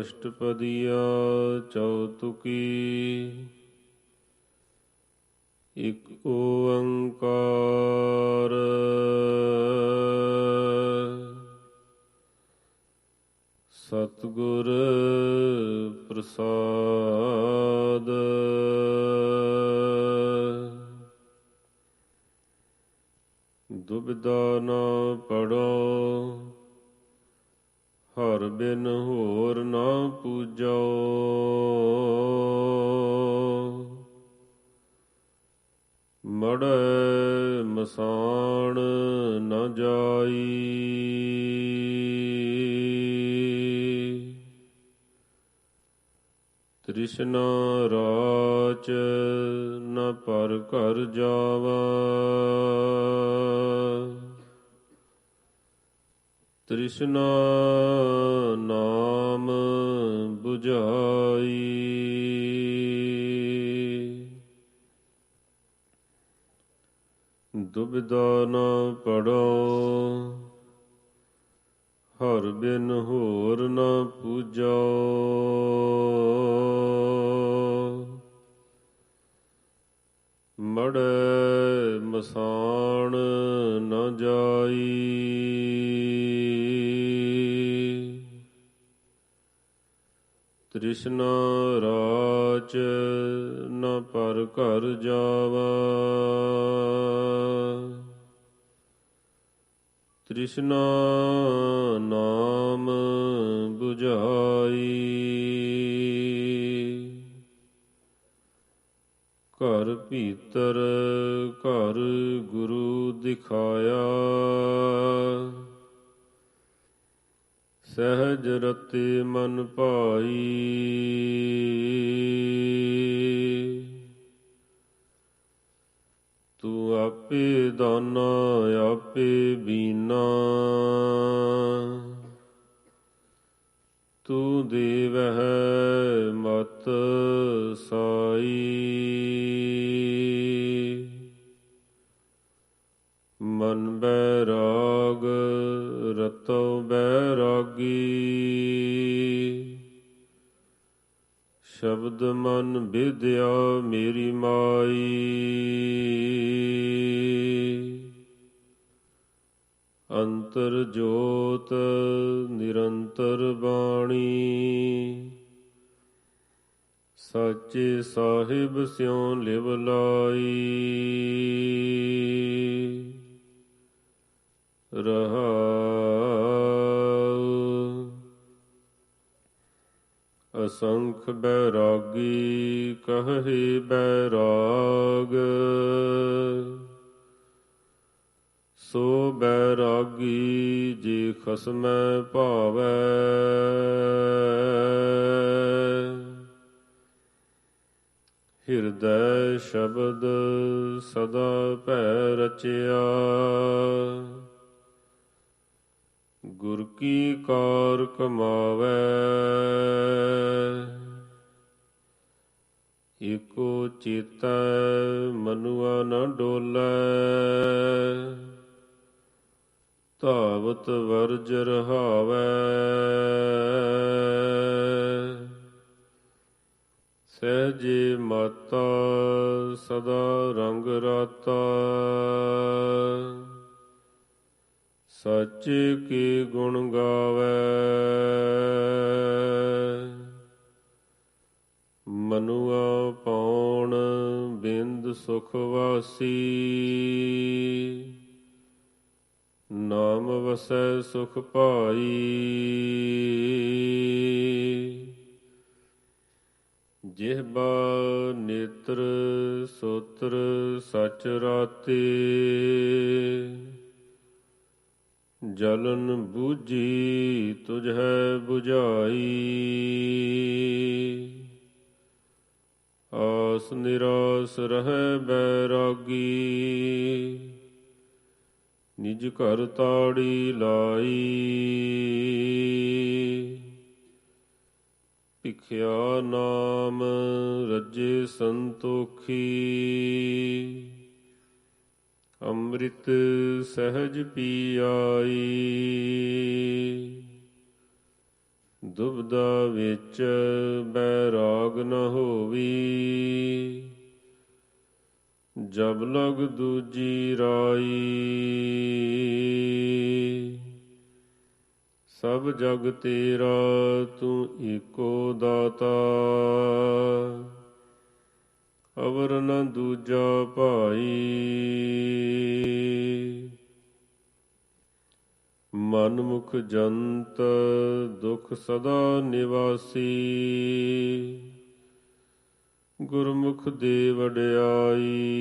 ਅਸ਼ਟਪਦੀਆ ਚੌਤੁਕੀ। ਇਕ ਓੰਕਾਰ। ਸਤਿਗੁਰ ਪ੍ਰਸਾਦ। ਦੁਬਿਦਾ ਨਾ ਪੜੋ। ਹਰ ਬਿਨ ਹੋਰ ਨਾ ਪੂਜੋ। ਮੜ ਮਸਾਣ ਨ ਜਾਈ। ਤ੍ਰਿਸ਼ਨਾ ਰਾਚ ਨ ਪਰ ਘਰ ਜਾਵਾ। ਤ੍ਰਿਸ਼ਨਾ ਨਾਮ 부ਝਾਈ ਦੁਬਿਦਾ ਨਾ ਪੜੋ, ਹਰ ਬਿਨ ਹੋਰ ਨਾ ਪੂਜੋ। ਮੜ ਮਸਾਣ ਨਾ ਜਾਈ। ਤ੍ਰਿਸ਼ਨਾ ਰਾਚ ਨ ਪਰ ਘਰ ਜਾਵਾ। ਤ੍ਰਿਸ਼ਨਾ ਨਾਮ 부ਝਾਈ। ਘਰ ਭੀਤਰ ਘਰ ਗੁਰੂ ਦਿਖਾਇਆ। ਸਹਿਜ ਰਤੇ ਮਨ ਭਾਈ। ਤੂੰ ਆਪੇ ਦਾਨਾ ਆਪੇ ਬੀਨਾ। ਤੂੰ ਦੇਵਹਿ ਮਤ ਸਾਈ। ਮਨ ਬੈਰਾਗ, ਰਤੋ ਬੈਰਾਗੀ। ਸ਼ਬਦ ਮਨ ਵਿਦਿਆ ਮੇਰੀ ਮਾਈ। ਅੰਤਰ ਜੋਤ ਨਿਰੰਤਰ ਬਾਣੀ। ਸਾਚੇ ਸਾਹਿਬ ਸਿਉ ਲਿਵ ਲਾਈ। ਰਹਾਉ। ਅਸੰਖ ਬੈਰਾਗੀ ਕਹੇ ਬੈਰਾਗ। ਸੋ ਬੈਰਾਗੀ ਜੀ ਖਸਮੈ ਭਾਵੈ। ਹਿਰਦੈ ਸ਼ਬਦ ਸਦਾ ਭੈ ਰਚਿਆ। ਗੁਰ ਕੀ ਕਾਰ ਕਮਾਵੈ? ਏਕੋ ਚੇਤੈ ਮਨੁਆ ਨ ਡੋਲੈ। ਧਾਵਤ ਵਰਜ ਰਹਾਵੈ। ਸਹਜੇ ਮਾਤਾ ਸਦਾ ਰੰਗ ਰਾਤਾ। ਸੱਚ ਕੀ ਗੁਣ ਗਾਵੇ? ਮਨੁਆ ਪੌਣ ਬਿੰਦ ਸੁਖ ਵਾਸੀ। ਨਾਮ ਵਸੈ ਸੁਖ ਭਾਈ। ਜਿਹਬਾ ਨੇਤਰ ਸੋਤਰ ਸਚ ਰਾਤੇ। ਜਲਨ ਬੂਝੀ ਤੁਝੈ 부ਝਾਈ ਆਸ ਨਿਰਾਸ ਰਹਿ ਬੈਰਾਗੀ। ਨਿਜ ਘਰ ਤਾੜੀ ਲਾਈ। ਭਿਖਿਆ ਨਾਮ ਰਜੇ ਸੰਤੋਖੀ। ਅੰਮ੍ਰਿਤ ਸਹਿਜ ਪੀਆਈ। ਦੁਬਦਾ ਵਿੱਚ ਬੈਰਾਗ ਨ ਹੋਵੀ। ਜਬ ਲਗ ਦੂਜੀ ਰਾਈ। ਸਭ ਜਗ ਤੇਰਾ ਤੂੰ ਏਕੋ ਦਾਤਾ। ਅਵਰ ਨ ਦੂਜਾ ਭਾਈ। ਮਨ ਮੁਖ ਜੰਤ ਦੁਖ ਸਦਾ ਨਿਵਾਸੀ। ਗੁਰਮੁਖ ਦੇ ਵਡਿਆਈ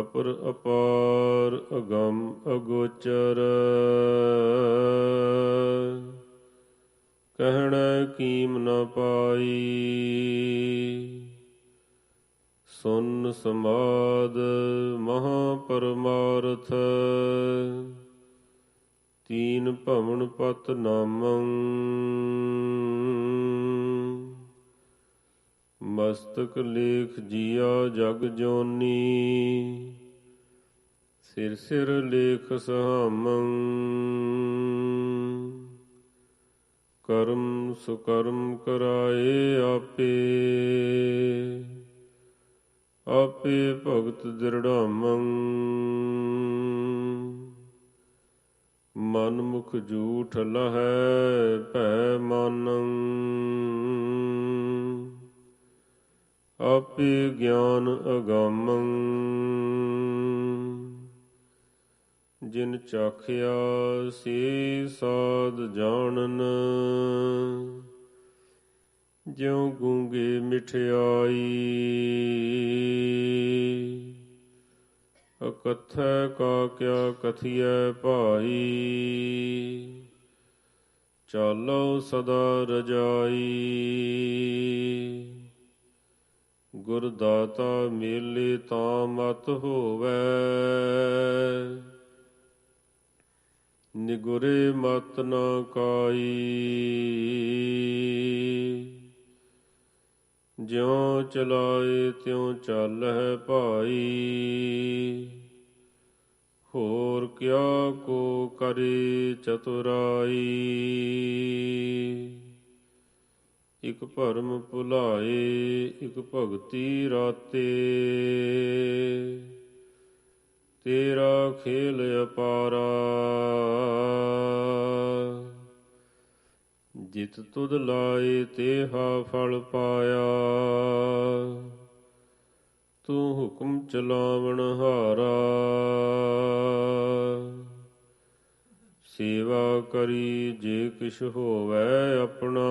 ਅਪਰ ਅਪਾਰ ਅਗੰਮ ਅਗੋਚਰ। ਕੀਮ ਨ ਪਾਈ। ਸੁਨ ਸਮਾਦ ਮਹਾ ਪਰਮਾਰਥ, ਤੀਨ ਭਵਨ ਪਤ ਨਾਮੰ। ਮਸਤਕ ਲੇਖ ਜੀਆ ਜਗ ਜੋਨੀ, ਸਿਰ ਸਿਰ ਲੇਖ ਸਹਾਮੰ। ਕਰਮ ਸੁਕਰਮ ਕਰਾਏ ਆਪੇ। ਆਪੇ ਭਗਤ ਦਿਰੜਾਮੰ। ਮਨ ਮੁਖ ਝੂਠ ਲਹੈ ਭੈ ਮਾਨੰ। ਆਪੇ ਗਿਆਨ ਅਗੰਮੰ। ਜਿਨ ਚਾਖਿਆ ਸੇ ਸਾਧ ਜਾਣਨ। ਜਿਉ ਗੂੰਗੇ ਮਿਠਿਆਈ। ਅਕਥੈ ਕਾ ਕਿਆ ਕਥੀਐ ਭਾਈ। ਚਾਲੋ ਸਦਾ ਰਜਾਈ। ਗੁਰ ਦਾਤਾ ਮੇਲੇ ਤਾਂ ਮਤ ਹੋਵੇ। ਨਿਗੁਰੇ ਮਤ ਨਾ ਕਾਈ। ਜਿਉ ਚਲਾਏ ਤਿਉ ਚੱਲਹਿ ਭਾਈ। ਹੋਰ ਕਿਆ ਕੋ ਕਰੇ ਚਤੁਰਾਈ। ਇਕ ਭਰਮ ਭੁਲਾਏ, ਇਕ ਭਗਤੀ ਰਾਤੇ। ਤੇਰਾ ਖੇਲ ਅਪਾਰਾ। ਜਿਤ ਤੁਧ ਲਾਏ ਤੇਹਾ ਫਲ ਪਾਇਆ। ਤੂੰ ਹੁਕਮ ਚਲਾਵਣ ਹਾਰਾ। ਸੇਵਾ ਕਰੀ ਜੇ ਕਿਛ ਹੋਵੇ ਆਪਣਾ।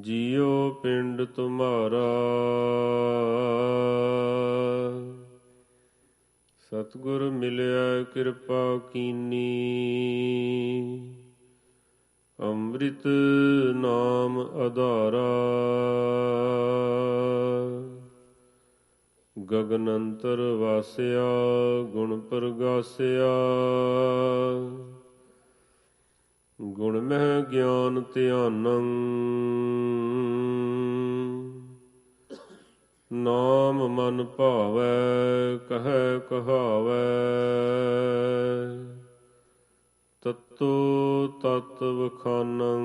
ਜੀਉ ਪਿੰਡ ਤੁਮਾਰਾ। ਸਤਿਗੁਰ ਮਿਲਿਆ ਕਿਰਪਾ ਕੀਨੀ। ਅੰਮ੍ਰਿਤ ਨਾਮ ਆਧਾਰਾ ਗਗਨ ਅੰਤਰ ਵਾਸਿਆ, ਗੁਣ ਪ੍ਰਗਾਸਿਆ। ਗੁਣ ਮਹਿ ਗਿਆਨ ਧਿਆਨੰ। ਨਾਮ ਮਨ ਭਾਵੈ, ਕਹੈ ਕਹਾਵੈ। ਤਤੋ ਤਤ ਵਖਾਨੰ।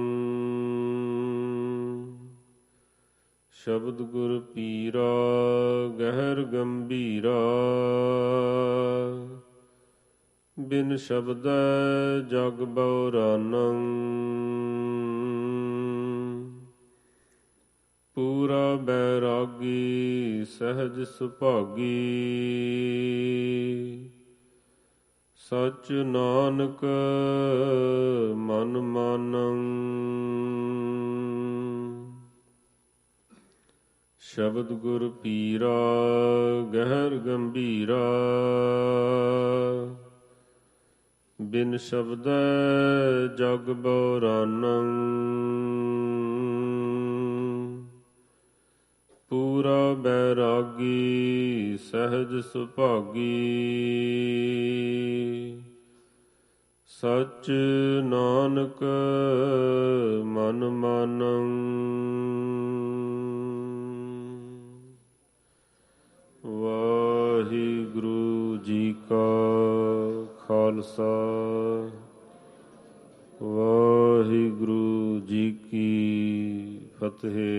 ਸ਼ਬਦ ਗੁਰ ਪੀਰਾ, ਗਹਿਰ ਗੰਭੀਰਾ। ਬਿਨ ਸ਼ਬਦ ਜਗ ਬਉਰਾਨੰ ਪੂਰਾ ਬੈਰ ਸਹਿਜ ਸੁਭਾਗੀ। ਸਚ ਨਾਨਕ ਮਨ ਮਾਨੰ। ਸ਼ਬਦ ਗੁਰ ਪੀਰਾ ਗਹਿਰ ਗੰਭੀਰਾ। ਬਿਨ ਸ਼ਬਦ ਜਗ ਬੌਰਾਨੰ ਸਹਿਜ ਸੁਭਾਗੀ। ਸਚ ਨਾਨਕ ਮਨ ਮਾਨੰ। ਵਾਹਿਗੁਰੂ ਜੀ ਕਾ ਖਾਲਸਾ। ਵਾਹਿਗੁਰੂ ਜੀ ਕੀ ਫਤਿਹ।